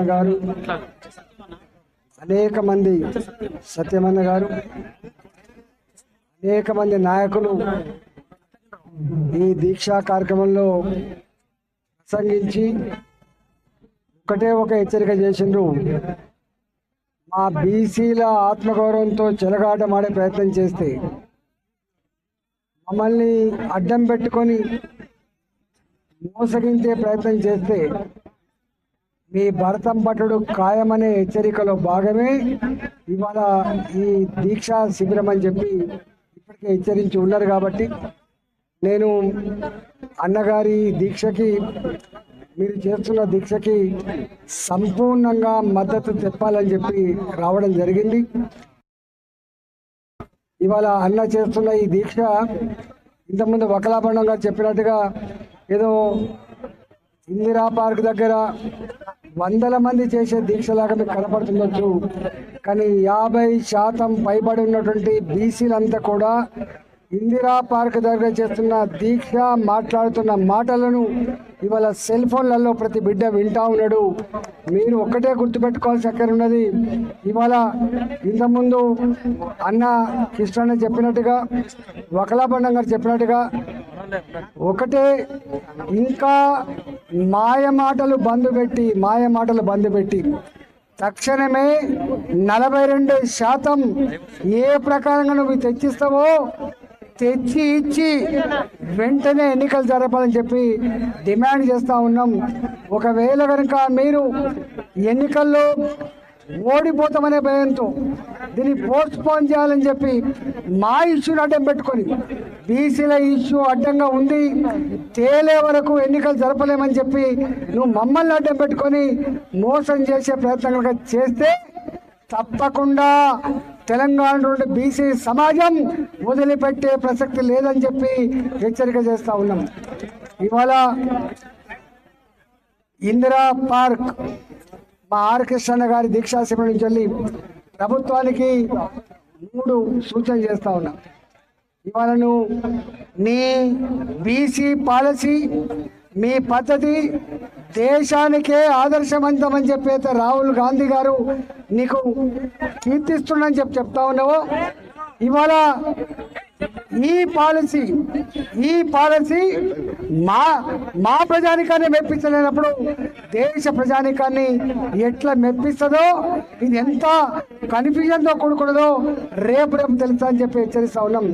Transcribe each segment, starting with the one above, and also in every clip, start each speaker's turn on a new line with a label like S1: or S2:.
S1: గారు అనేక మంది సత్యమన్న గారు అనేక మంది నాయకులు ఈ దీక్షా కార్యక్రమంలో ప్రసంగించి ఒకటే ఒక హెచ్చరిక చేసిండ్రు. మా బీసీల ఆత్మగౌరవంతో చెలగాటమాడే ప్రయత్నం చేస్తే మమ్మల్ని అడ్డం పెట్టుకొని మోసగించే ప్రయత్నం చేస్తే మీ భరతం పట్టుడు ఖాయమనే హెచ్చరికలో భాగమే ఇవాళ ఈ దీక్షా శిబిరం అని చెప్పి ఇప్పటికే హెచ్చరించి ఉన్నారు కాబట్టి నేను అన్నగారి దీక్షకి మీరు చేస్తున్న దీక్షకి సంపూర్ణంగా మద్దతు తెప్పాలని చెప్పి రావడం జరిగింది. ఇవాళ అన్న చేస్తున్న ఈ దీక్ష ఇంతకుముందు వకలాభండం గారు చెప్పినట్టుగా ఏదో ఇందిరా పార్క్ దగ్గర వందల మంది చేసే దీక్షలాగా మీకు కనపడుతుండొచ్చు. కానీ యాభై శాతం పైబడి ఉన్నటువంటి బీసీలంతా కూడా ఇందిరా పార్క్ దగ్గర చేస్తున్న దీక్ష మాట్లాడుతున్న మాటలను ఇవాళ సెల్ ఫోన్లలో ప్రతి బిడ్డ వింటా ఉన్నాడు. మీరు ఒక్కటే గుర్తుపెట్టుకోవాల్సి అక్కడ ఉన్నది. ఇవాళ ఇంతకుముందు అన్న కృష్ణ చెప్పినట్టుగా వకలాబండం గారు చెప్పినట్టుగా ఒకటే ఇంకా మాయ మాటలు బంద్ పెట్టి మాయ మాటలు బంద్ పెట్టి తక్షణమే నలభై రెండు శాతం ఏ ప్రకారంగా నువ్వు తెచ్చిస్తావో తెచ్చి ఇచ్చి వెంటనే ఎన్నికలు జరపాలని చెప్పి డిమాండ్ చేస్తూ ఉన్నాం. ఒకవేళ కనుక మీరు ఎన్నికల్లో ఓడిపోతామనే భయంతో దీన్ని పోస్ట్ పోన్ చేయాలని చెప్పి మా ఇష్యూని అడ్డం పెట్టుకొని బీసీల ఇష్యూ అడ్డంగా ఉంది. తేలే వరకు ఎన్నికలు జరపలేమని చెప్పి నువ్వు మమ్మల్ని అడ్డం పెట్టుకొని మోసం చేసే ప్రయత్నం కనుక చేస్తే తప్పకుండా తెలంగాణ నుండి బీసీ సమాజం వదిలిపెట్టే ప్రసక్తి లేదని చెప్పి హెచ్చరిక చేస్తా ఉన్నాం. ఇవాళ ఇందిరా పార్క్ మా ఆర్ కృష్ణ గారి దీక్షా శిబిరం నుంచి వెళ్ళి ప్రభుత్వానికి మూడు సూచన చేస్తా ఉన్నా. ఇవాళ నువ్వు నీ బీసీ పాలసీ మీ పద్ధతి దేశానికే ఆదర్శవంతమని చెప్పి రాహుల్ గాంధీ గారు నీకు కీర్తిస్తుండని చెప్పి చెప్తా ఉన్నావు. ఇవాళ ఈ పాలసీ ఈ పాలసీ మా మా ప్రజానికాన్ని మెప్పించలేనప్పుడు దేశ ప్రజానికాన్ని ఎట్లా మెప్పిస్తుందో ఇది ఎంత కన్ఫ్యూజన్తో కూడుకున్నదో రేపు రేపు తెలుసా అని చెప్పి హెచ్చరిస్తా ఉన్నాం.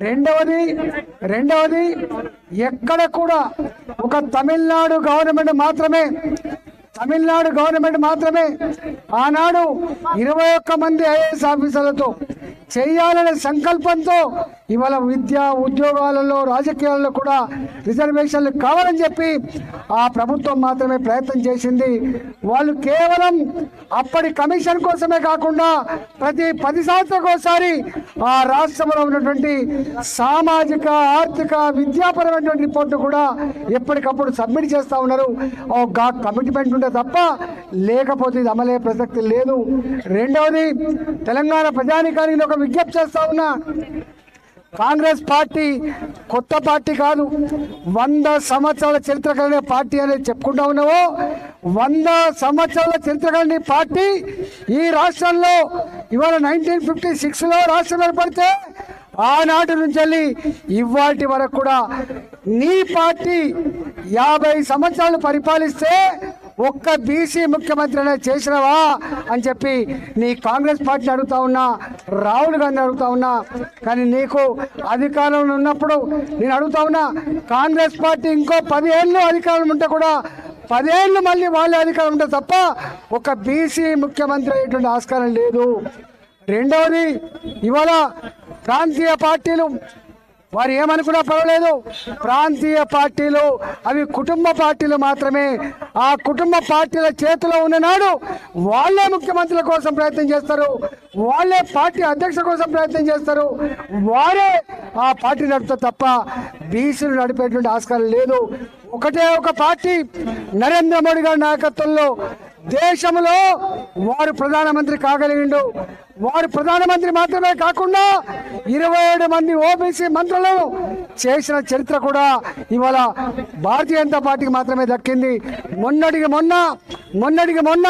S1: రెండవది రెండవది ఎక్కడ కూడా ఒక తమిళనాడు గవర్నమెంట్ మాత్రమే తమిళనాడు గవర్నమెంట్ మాత్రమే ఆనాడు ఇరవై ఒక్క మంది ఐఏఎస్ ఆఫీసర్లతో చేయాలనే సంకల్పంతో ఇవాళ విద్య ఉద్యోగాలలో రాజకీయాలలో కూడా రిజర్వేషన్లు కావాలని చెప్పి ఆ ప్రభుత్వం మాత్రమే ప్రయత్నం చేసింది. వాళ్ళు కేవలం అప్పటి కమిషన్ కోసమే కాకుండా ప్రతి పది సంవత్సరాలకు ఆ రాష్ట్రంలో ఉన్నటువంటి సామాజిక ఆర్థిక విద్యాపరమైనటువంటి రిపోర్టు కూడా ఎప్పటికప్పుడు సబ్మిట్ చేస్తూ ఉన్నారు. ఒక కమిట్మెంట్ ఉంటే తప్ప లేకపోతే ఇది అమలయ్యే ప్రసక్తి లేదు. రెండవది తెలంగాణ ప్రజానికానికి ఒక విజ్ఞప్తి చేస్తా ఉన్నా కాంగ్రెస్ పార్టీ కొత్త పార్టీ కాదు వంద సంవత్సరాల చరిత్ర కలిగిన పార్టీ అనేది చెప్పుకుంటా ఉన్నావు వంద సంవత్సరాల చరిత్ర కలిగిన పార్టీ ఈ రాష్ట్రంలో ఇవాళ నైన్టీన్ ఫిఫ్టీ సిక్స్లో రాష్ట్రం ఏర్పడితే ఆనాటి నుంచి వెళ్ళి ఇవాటి వరకు కూడా నీ పార్టీ యాభై సంవత్సరాలు పరిపాలిస్తే ఒక్క బీసీ ముఖ్యమంత్రి చేసినవా అని చెప్పి నీ కాంగ్రెస్ పార్టీని అడుగుతా ఉన్నా రాహుల్ గాంధీ అడుగుతా ఉన్నా కానీ నీకు అధికారంలో ఉన్నప్పుడు నేను అడుగుతా ఉన్నా కాంగ్రెస్ పార్టీ ఇంకో పదిహేళ్ళు అధికారం ఉంటే కూడా పదేళ్ళు మళ్ళీ వాళ్ళే అధికారం ఉంటే తప్ప ఒక బీసీ ముఖ్యమంత్రి అయ్యేటువంటి ఆస్కారం లేదు. రెండవది ఇవాళ ప్రాంతీయ పార్టీలు వారు ఏమనుకున్నా పర్వాలేదు. ప్రాంతీయ పార్టీలు అవి కుటుంబ పార్టీలు మాత్రమే. ఆ కుటుంబ పార్టీల చేతిలో ఉన్ననాడు వాళ్ళే ముఖ్యమంత్రుల కోసం ప్రయత్నం చేస్తారు. వాళ్ళే పార్టీ అధ్యక్ష కోసం ప్రయత్నం చేస్తారు. వారే ఆ పార్టీ నడుపుతారు తప్ప బీసీలు నడిపేటువంటి ఆస్కారం లేదు. ఒకటే ఒక పార్టీ నరేంద్ర మోడీ గారి నాయకత్వంలో దేశంలో వారు ప్రధానమంత్రి కాగలిగిండు. వారు ప్రధానమంత్రి మాత్రమే కాకుండా ఇరవై ఏడు మంది ఓబీసీ మంత్రులు చేసిన చరిత్ర కూడా ఇవాళ భారతీయ జనతా పార్టీకి మాత్రమే దక్కింది. మొన్నటికి మొన్న మొన్నటికి మొన్న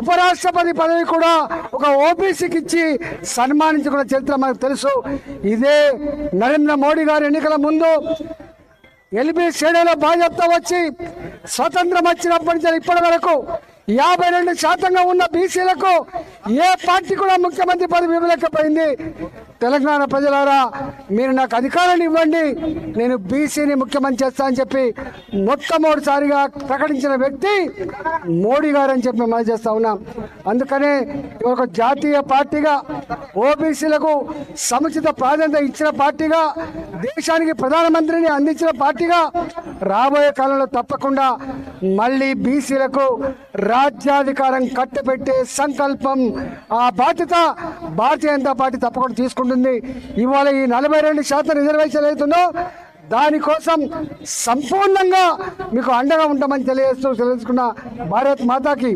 S1: ఉపరాష్ట్రపతి పదవి కూడా ఒక ఓబీసీకి ఇచ్చి సన్మానించుకున్న చరిత్ర మనకు తెలుసు. ఇదే నరేంద్ర మోడీ గారు ఎన్నికల ముందు ఎల్బీ శ్రేణిలో భాజపా వచ్చి స్వతంత్రం వచ్చినప్పటి నుంచి ఇప్పటి వరకు యాభై రెండు శాతంగా ఉన్న బీసీలకు ఏ పార్టీ కూడా ముఖ్యమంత్రి పదవి ఇవ్వలేకపోయింది. తెలంగాణ ప్రజలారా మీరు నాకు అధికారాన్ని ఇవ్వండి. నేను బీసీని ముఖ్యమంత్రి చేస్తా అని చెప్పి మొట్టమొదటిసారిగా ప్రకటించిన వ్యక్తి మోడీ గారు అని చెప్పి మనం చేస్తా ఉన్నాం. అందుకనే ఇది ఒక జాతీయ పార్టీగా ఓబీసీలకు సముచిత ప్రాధాన్యత ఇచ్చిన పార్టీగా దేశానికి ప్రధానమంత్రిని అందించిన పార్టీగా రాబోయే కాలంలో తప్పకుండా మళ్ళీ బీసీలకు రాజ్యాధికారం కట్టబెట్టే సంకల్పం ఆ బాధ్యత భారతీయ జనతా పార్టీ తప్పకుండా తీసుకుంటుంది. ఇవాళ ఈ నలభై రెండు శాతం రిజర్వేషన్ అవుతుందో దానికోసం సంపూర్ణంగా మీకు అండగా ఉంటామని తెలియజేస్తూ తెలుసుకున్న భారత్ మాతాకి.